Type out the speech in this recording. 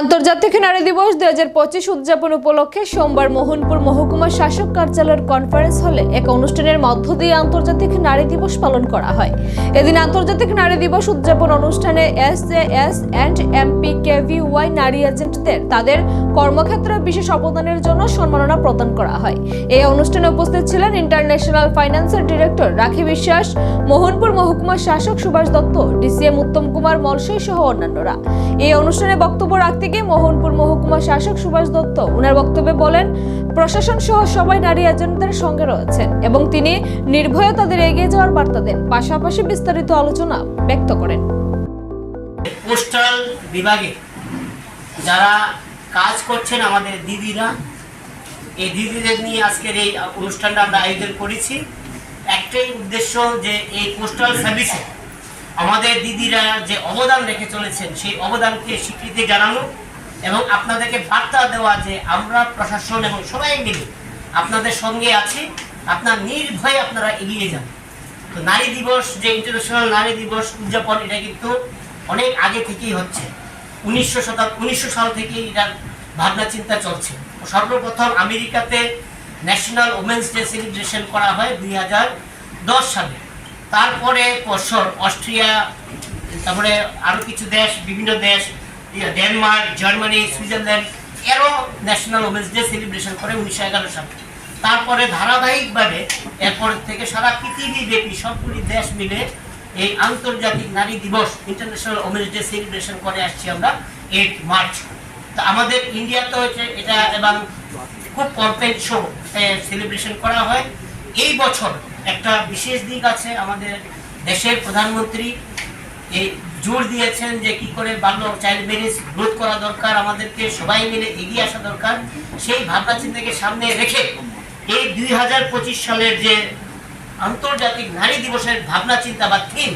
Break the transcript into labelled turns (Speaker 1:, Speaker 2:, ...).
Speaker 1: আন্তর্জাতিক নারী দিবস দুই হাজার পঁচিশ উদযাপন উপলক্ষে সোমবার মোহনপুর মহকুমা শাসক কার্যালয়ের কনফারেন্স হলে এক অনুষ্ঠানের মধ্য দিয়ে আন্তর্জাতিক নারী দিবস পালন করা হয়। এদিন আন্তর্জাতিক নারী দিবস উদযাপন অনুষ্ঠানে S J S and MP KV Y নারী এজেন্টদের তাদের কর্মক্ষেত্রে বিশেষ অবদানের জন্য সম্মাননা প্রদান করা হয়। এই অনুষ্ঠানে উপস্থিত ছিলেন ইন্টারন্যাশনাল ফাইন্যান্সের ডিরেক্টর রাখি বিশ্বাস, মোহনপুর মহকুমা শাসক সুভাষ দত্ত ডিসিএম উত্তম কুমার মলসই সহ অন্যান্যরা। এই অনুষ্ঠানে বক্তব্য রাখতে গিয়ে মোহনপুর মহকুমা শাসক সুভাষ দত্ত ওনার বক্তব্যে বলেন, প্রশাসন সহ সবাই নারী এজেন্টদের সঙ্গে রয়েছেন এবং তিনি নির্ভয়ে তাদের এগিয়ে যাওয়ার বার্তা দেন। পাশাপাশি বিস্তারিত আলোচনা ব্যক্ত করেন।
Speaker 2: পোস্টাল বিভাগে যারা কাজ করছেন আমাদের দিদিরা, এই দিদিদের নিয়ে আজকের এই অনুষ্ঠানটা আমরা আয়োজন করেছি। একটাই উদ্দেশ্য যে এই পোস্টাল সার্ভিসে আমাদের দিদিরা যে অবদান রেখে চলেছেন, সেই অবদানকে স্বীকৃতি জানানো এবং আপনাদেরকে বার্তা দেওয়া যে আমরা প্রশাসন এবং সবাই মিলে আপনাদের সঙ্গে আছি। আপনার নির্ভয়ে আপনারা এগিয়ে যান। তো নারী দিবস, যে ইন্টারন্যাশনাল নারী দিবস উদযাপন, এটা কিন্তু অনেক আগে থেকেই হচ্ছে। উনিশশো শতাব, উনিশশো সাল থেকেই এটার ভাবনা চিন্তা চলছে। সর্বপ্রথম আমেরিকাতে ন্যাশনাল ওমেন্স ডে সেলিব্রেশন করা হয় দুই হাজার দশ সালে। তারপরে অস্ট্রিয়া, তারপরে আরও কিছু দেশ, বিভিন্ন দেশ ডেনমার্ক, জার্মানি, সুইজারল্যান্ড, এরও ন্যাশনাল ওমেন্স ডে সেলিব্রেশন করে উনিশশো এগারো সালে। তারপরে ধারাবাহিকভাবে এরপর থেকে সারা পৃথিবী ব্যাপী সবগুলি দেশ মিলে এই আন্তর্জাতিক নারী দিবস ইন্টারন্যাশনাল ওমেন্স ডে সেলিব্রেশন করে আসছি আমরা এইট মার্চ তো আমাদের ইন্ডিয়াতে হচ্ছে এটা এবং খুব পরফেক্ট শো সেলিব্রেশন করা হয়। এই বছর একটা বিশেষ দিক আছে আমাদের দেশের প্রধানমন্ত্রী এই জোর দিয়েছেন যে কি করে বাল্য চাইল্ড ম্যারেজ রোধ করা দরকার, আমাদেরকে সবাই মিলে এগিয়ে আসা দরকার। সেই ভাবনা চিন্তাকে সামনে রেখে এই দুই হাজার পঁচিশ সালের যে আন্তর্জাতিক নারী দিবসের ভাবনা চিন্তা বা থিম